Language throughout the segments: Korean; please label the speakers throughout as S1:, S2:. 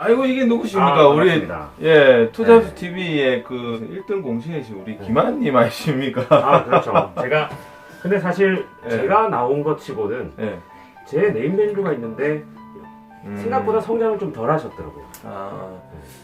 S1: 아이고 이게 누구십니까?
S2: 아,
S1: 우리
S2: 반갑습니다.
S1: 예 투잡스
S2: 네.
S1: TV의 그 1등 공신이신 우리 김한님 아십니까?
S2: 아 그렇죠. 제가 근데 사실
S1: 네.
S2: 제가 나온 것 치고는
S1: 예.
S2: 제 네임 밸류가 있는데
S1: 음.
S2: 생각보다 성장을 좀 덜 하셨더라고요.
S1: 아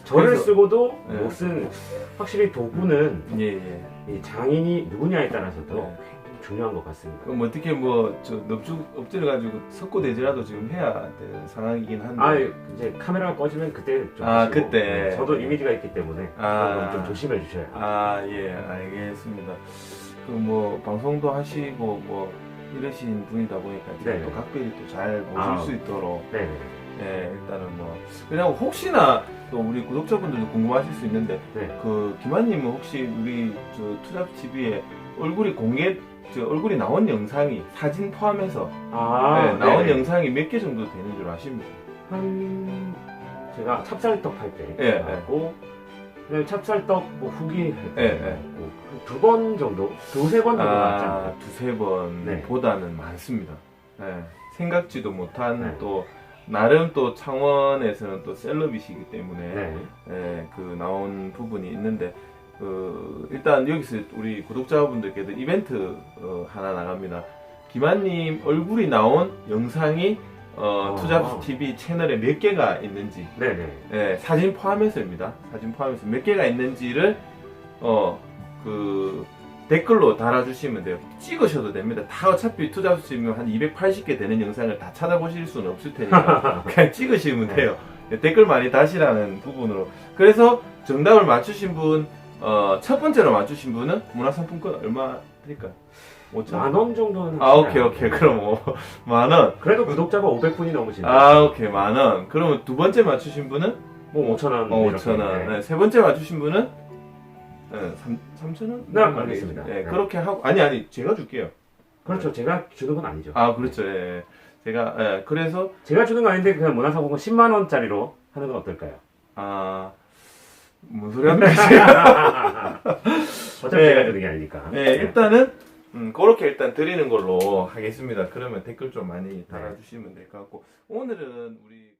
S2: 저를
S1: 그래서-
S2: 쓰고도
S1: 네.
S2: 못 쓴 확실히 도구는
S1: 예예.
S2: 이 장인이 누구냐에 따라서도
S1: 네.
S2: 중요한 것 같습니다.
S1: 그럼 어떻게 뭐저 넙죽 엎드려 가지고 석고 대지라도 지금 해야 되는 상황이긴 한데.
S2: 아 이제 카메라가 꺼지면 그때 좀
S1: 아,
S2: 하시고,
S1: 그때.
S2: 네, 저도 이미지가 있기 때문에
S1: 아.
S2: 건좀 조심해 주셔야 돼요.
S1: 아, 예, 알겠습니다. 그뭐 방송도 하시고 뭐 이러신 분이다 보니까
S2: 네.
S1: 또 각별히 또 잘 보실
S2: 아.
S1: 수 있도록
S2: 네네.
S1: 예, 일단은 뭐 그냥 혹시나 또 우리 구독자분들도 궁금하실 수 있는데
S2: 네.
S1: 그 김한님은 혹시 우리 저 투잡 TV에 얼굴이 공개 저 얼굴이 나온 영상이 사진 포함해서
S2: 아
S1: 네, 나온
S2: 네네.
S1: 영상이 몇 개 정도 되는 줄 아십니까?
S2: 한 제가 찹쌀떡 할 때
S1: 예,
S2: 나왔고 그다음에 찹쌀떡 뭐 후기
S1: 예, 예.
S2: 두 번 정도 두세 번 정도 나왔지
S1: 아,
S2: 않나요?
S1: 두세
S2: 네.
S1: 번보다는 많습니다. 예, 생각지도 못한
S2: 네.
S1: 또 나름 또 창원에서는 또 셀럽이시기 때문에
S2: 네.
S1: 예, 그 나온 부분이 있는데 그 일단 여기서 우리 구독자분들께도 이벤트 어, 하나 나갑니다. 김한님 얼굴이 나온 영상이 어,
S2: 아.
S1: 투잡스 TV 채널에 몇 개가 있는지
S2: 네네.
S1: 예, 사진 포함해서입니다. 사진 포함해서 몇 개가 있는지를 어 그 댓글로 달아주시면 돼요. 찍으셔도 됩니다. 다 어차피 투잡스면 한 280개 되는 영상을 다 찾아보실 수는 없을 테니까 그냥 찍으시면 돼요. 예, 댓글 많이 다시라는 부분으로. 그래서 정답을 맞추신 분, 어, 첫 번째로 맞추신 분은 문화상품권 얼마 드릴까요? 5천 원.
S2: 만원 정도는
S1: 아, 오케이? 오케이. 그럼 뭐, 만 원.
S2: 그래도 구독자가 500분이 넘으신다.
S1: 아, 오케이, 만 원. 그러면 두 번째 맞추신 분은
S2: 뭐 5천 원.
S1: 어,
S2: 이렇게.
S1: 5천 원.
S2: 네.
S1: 네, 세 번째 맞추신 분은 네, 3, 3천 원?
S2: 네, 알겠습니다.
S1: 네,
S2: 네.
S1: 그렇게 하고 아니 아니 제가 줄게요.
S2: 그렇죠. 제가 주는 건 아니죠.
S1: 아, 그렇죠. 예. 제가 예, 그래서
S2: 제가 주는 거 아닌데 그냥 문화상품권 10만 원짜리로 하는 건 어떨까요?
S1: 아, 뭔 소리 합니까? 제가?
S2: 어차피
S1: 네.
S2: 제가 주는 게 아니니까.
S1: 네, 일단은 음, 그렇게 일단 드리는 걸로 하겠습니다. 그러면 댓글 좀 많이 달아주시면 될 것 같고 오늘은 우리